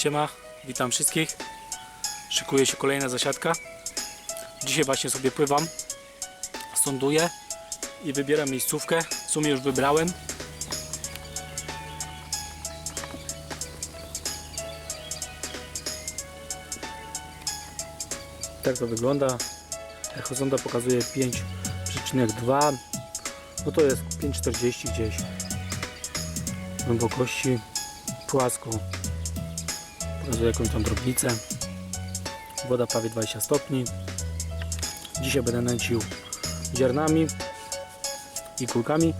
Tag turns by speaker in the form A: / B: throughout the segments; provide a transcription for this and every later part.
A: Siema, witam wszystkich. Szykuje się kolejna zasiadka. Dzisiaj właśnie sobie pływam, sąduję i wybieram miejscówkę. W sumie już wybrałem. Tak to wygląda. Echosonda pokazuje 5,2. No to jest 5,40 gdzieś. Głębokości płasko. Pokazuje jakąś tam drobnicę. Woda prawie 20 stopni. Dzisiaj będę nęcił ziarnami i kulkami.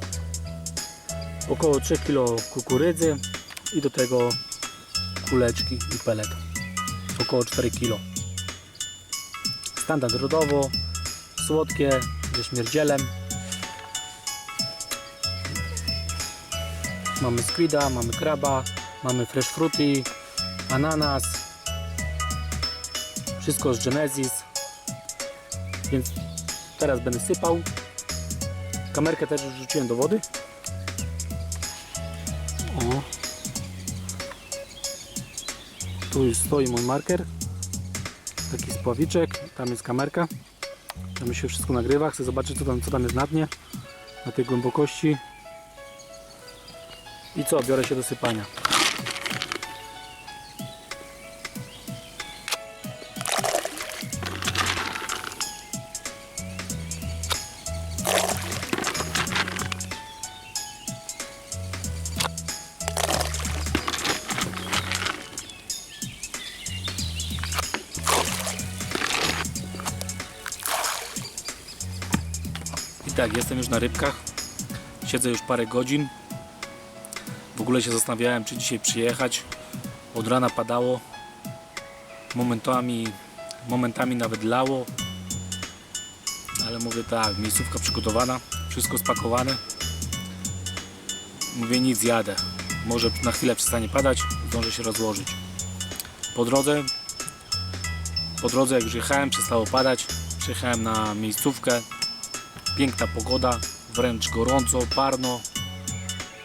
A: Około 3 kg kukurydzy i do tego kuleczki i pelet. Około 4 kg. Standardowo, słodkie, ze śmierdzielem. Mamy squida, mamy kraba, mamy fresh fruity, ananas. Wszystko z Genesis. Więc teraz będę sypał. Kamerkę też już rzuciłem do wody. O. Tu już stoi mój marker. Taki spławiczek. Tam jest kamerka. Tam się wszystko nagrywa. Chcę zobaczyć co tam, co tam jest na dnie. Na tej głębokości. I co? Biorę się do sypania. I tak, jestem już na rybkach. Siedzę już parę godzin. W ogóle się zastanawiałem, czy dzisiaj przyjechać. Od rana padało. Momentami, momentami nawet lało. Ale mówię tak, miejscówka przygotowana, wszystko spakowane. Mówię nic, jadę. Może na chwilę przestanie padać, zdążę się rozłożyć. Po drodze, po drodze jak już jechałem, przestało padać. Przyjechałem na miejscówkę. Piękna pogoda, wręcz gorąco, parno.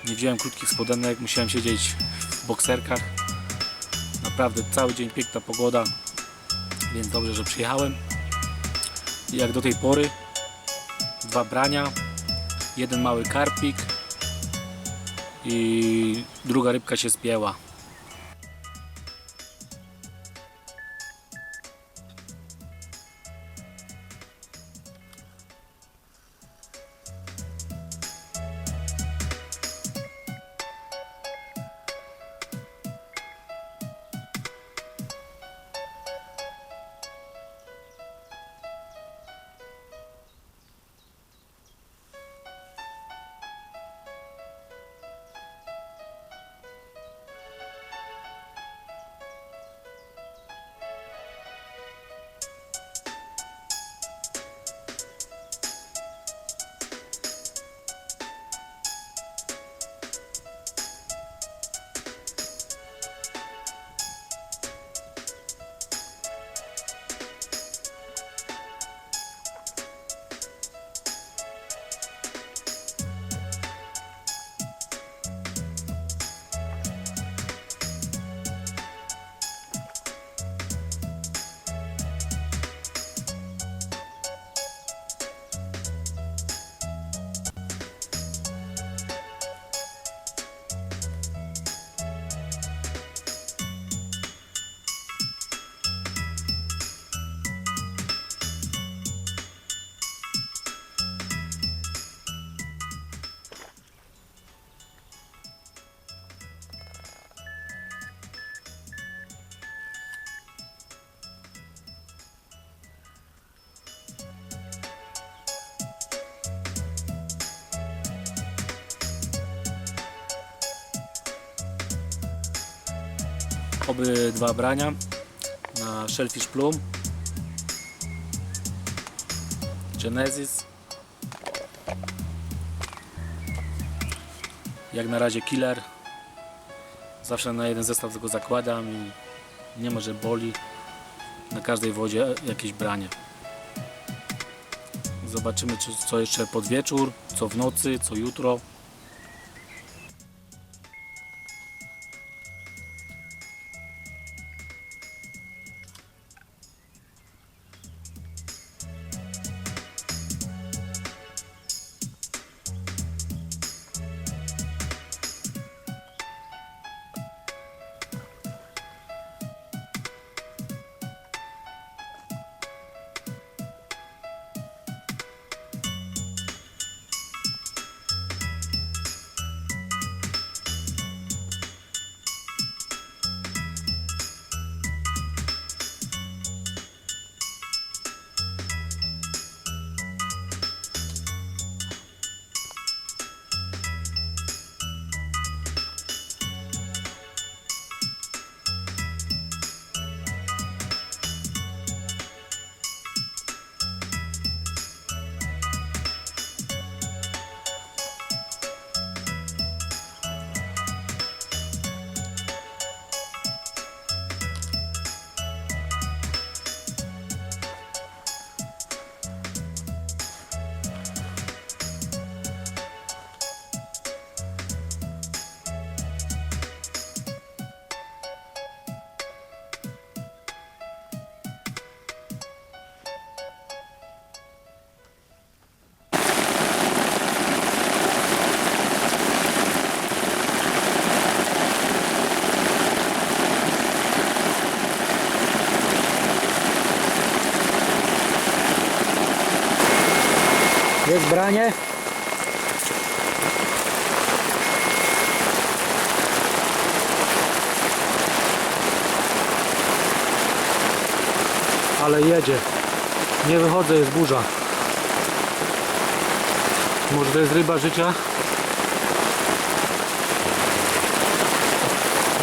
A: Nie wziąłem krótkich spodenek, musiałem siedzieć w bokserkach. Naprawdę cały dzień piękna pogoda, więc dobrze, że przyjechałem. I jak do tej pory dwa brania, jeden mały karpik i druga rybka się spięła. Obydwa brania na Shellfish Plum. Genesis. Jak na razie killer. Zawsze na jeden zestaw tego zakładam i nie ma, że boli. Na każdej wodzie jakieś branie. Zobaczymy czy, co jeszcze pod wieczór co w nocy, co jutro Jest branie. Ale jedzie. Nie wychodzę, jest burza. Może to jest ryba życia?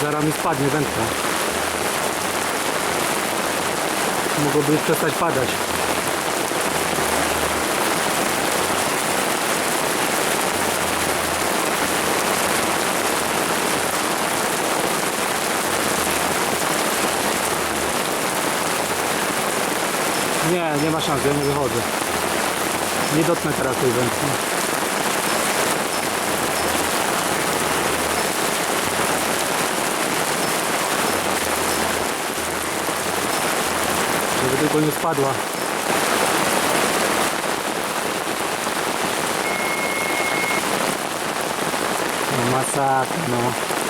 A: Zaraz mi spadnie wędka. Mogłoby przestać padać. Nie, nie ma szans, ja nie wychodzę. Nie dotknę teraz tej wędki. Żeby tylko nie spadła. No masakra, no.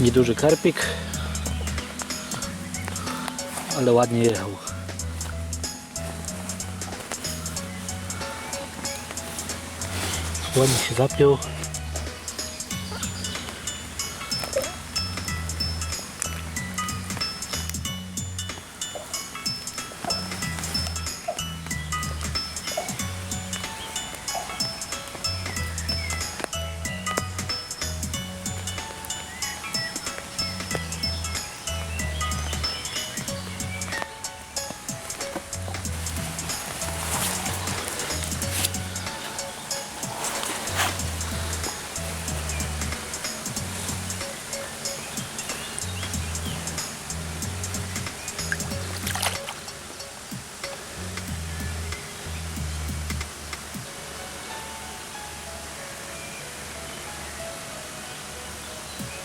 A: Nieduży karpik, ale ładnie jechał. Ładnie się zapiął.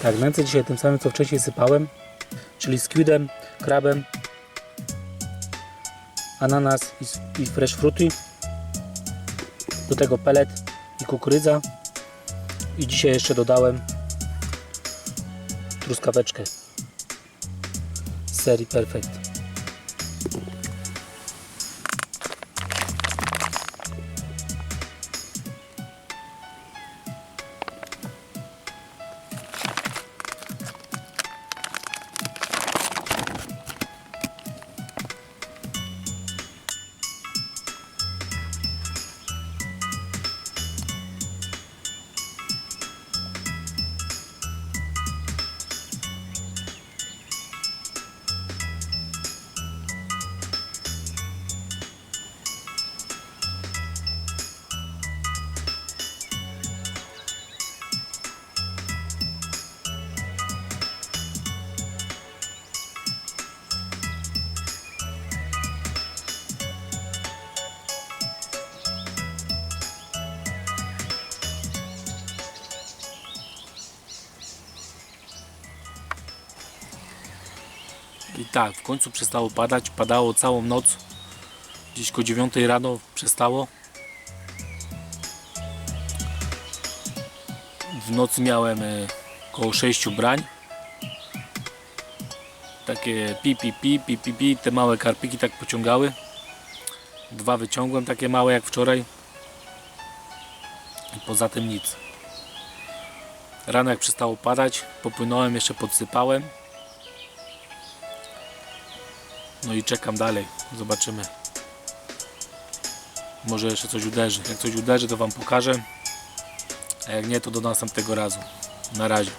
A: Tak, nęcę dzisiaj tym samym co wcześniej sypałem, czyli squidem, krabem, ananas i, i fresh fruity. Do tego pelet i kukurydza. I dzisiaj jeszcze dodałem truskaweczkę z serii Perfect. Tak, w końcu przestało padać. Padało całą noc. Gdzieś koło 9 rano przestało. W nocy miałem e, około 6 brań. Takie pi pi pi pi pi pi. Te małe karpiki tak pociągały. Dwa wyciągłem takie małe jak wczoraj. I poza tym nic. Rano jak przestało padać, popłynąłem, jeszcze podsypałem. No i czekam dalej. Zobaczymy. Może jeszcze coś uderzy. Jak coś uderzy, to Wam pokażę. A jak nie, to do następnego razu. Na razie.